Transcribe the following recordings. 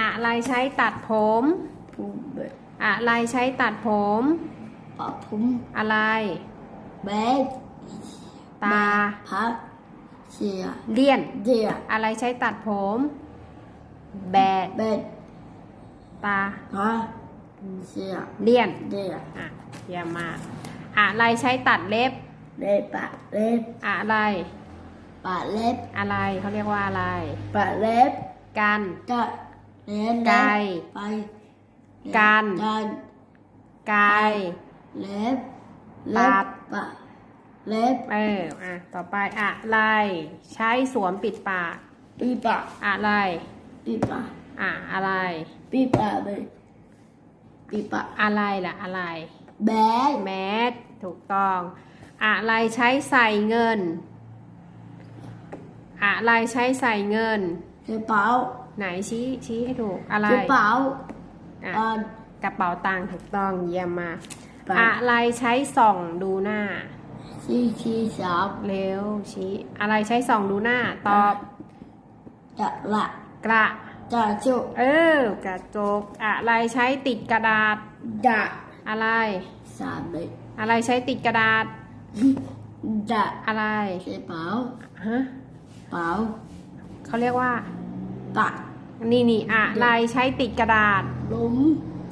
อะไรใช้ตัดผม ผมเบ็ดอะไรใช้ตัดผม ปะผมอะไรเบ็ดตา พักเสียเลี่ยน เดียอะไรใช้ตัดผม แบดเบ็ดตา พักเสียเลี่ยน เดียอะเยี่ยมมาก อะไรใช้ตัดเล็บ เล็บปะเล็บอะไร ปะเล็บอะไรเขาเรียกว่าอะไร ปะเล็บกัน ก็ เล็บไก่ไปการ การกายเล็บปาเล็ดบปะเล็บเอออะต่อไปอะไร ใช้สวมปิดปากปีปะอะไรปีปะอะอะไรปีปะเบ็ดปีปะอะไรล่ะอะไรแบดแมสถูกต้อง อะไรใช้ใส่เงิน อะไรใช้ใส่เงิน กระเป๋าไหนชี้ชี้ให้ถูกอะไรกระเป๋าอะอ่อนกระเป๋าตังค์ถูกต้องเยี่ยมมากไปอะไรใช้ส่องดูหน้า ชี้ชี้สามเร็วชี้อะไรใช้ส่องดูหน้า ตอบจะละกระจะจุเออกระจกอะไรใช้ติดกระดาษจะอะไรสามเบ็ดอะไรใช้ติดกระดาษจะอะไรกระเป๋าฮะเป๋า เขาเรียกว่าตะนี่นี่อะไรใช้ติดกระดาษหลุม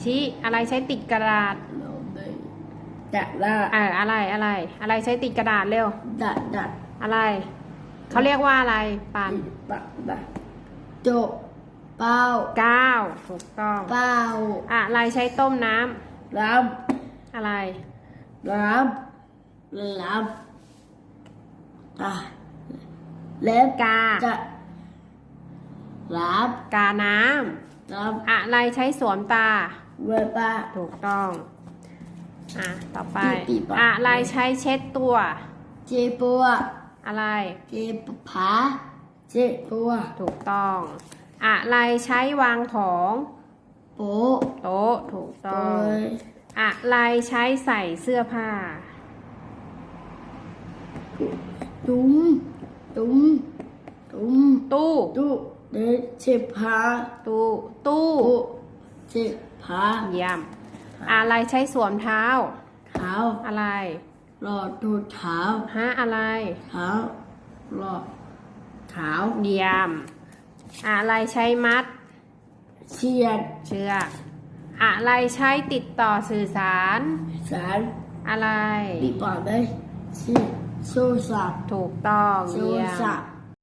ชี้อะไรใช้ติดกระดาษหลุมเบ็ดจะละเอออะไรอะไร อะไรใช้ติดกระดาษเร็วจะจะอะไรเขาเรียกว่าอะไรปันปะปะจุเป้าก้าวถูกต้องเป้าอะไรใช้ต้มน้ำลอะไรำลำลำอะเล็บกา จะ ลกาน้ำลำอะไรใช้สวมตาำเวปะถูกต้อง อะ ต่อไป ปีปะอะไรใช้เช็ดตัว เจ็บปัวอะไร เจ็บผาเจ็บปัวถูกต้อง อะไรใช้วางของโป๊ะโต๊ะถูกโดต้อง ยอะไรใช้ใส่เสื้อผ้า ตุ้มตุ้มตุ้มตู้ตู้ เด็กเจ็บผาตู้ตู้ตู้เจ็บผาเยี่ยม อะไรใช้สวมเท้า เท้าอะไร หลอดดูเท้าฮะอะไร เท้าหลอดเท้าเยี่ยม อะไรใช้มัด เชียดเชือกอะไรใช้ติดต่อสื่อสาร สารอะไรปีปากได้ชีโซสับถูกต้องโซเยี่ยสัมบ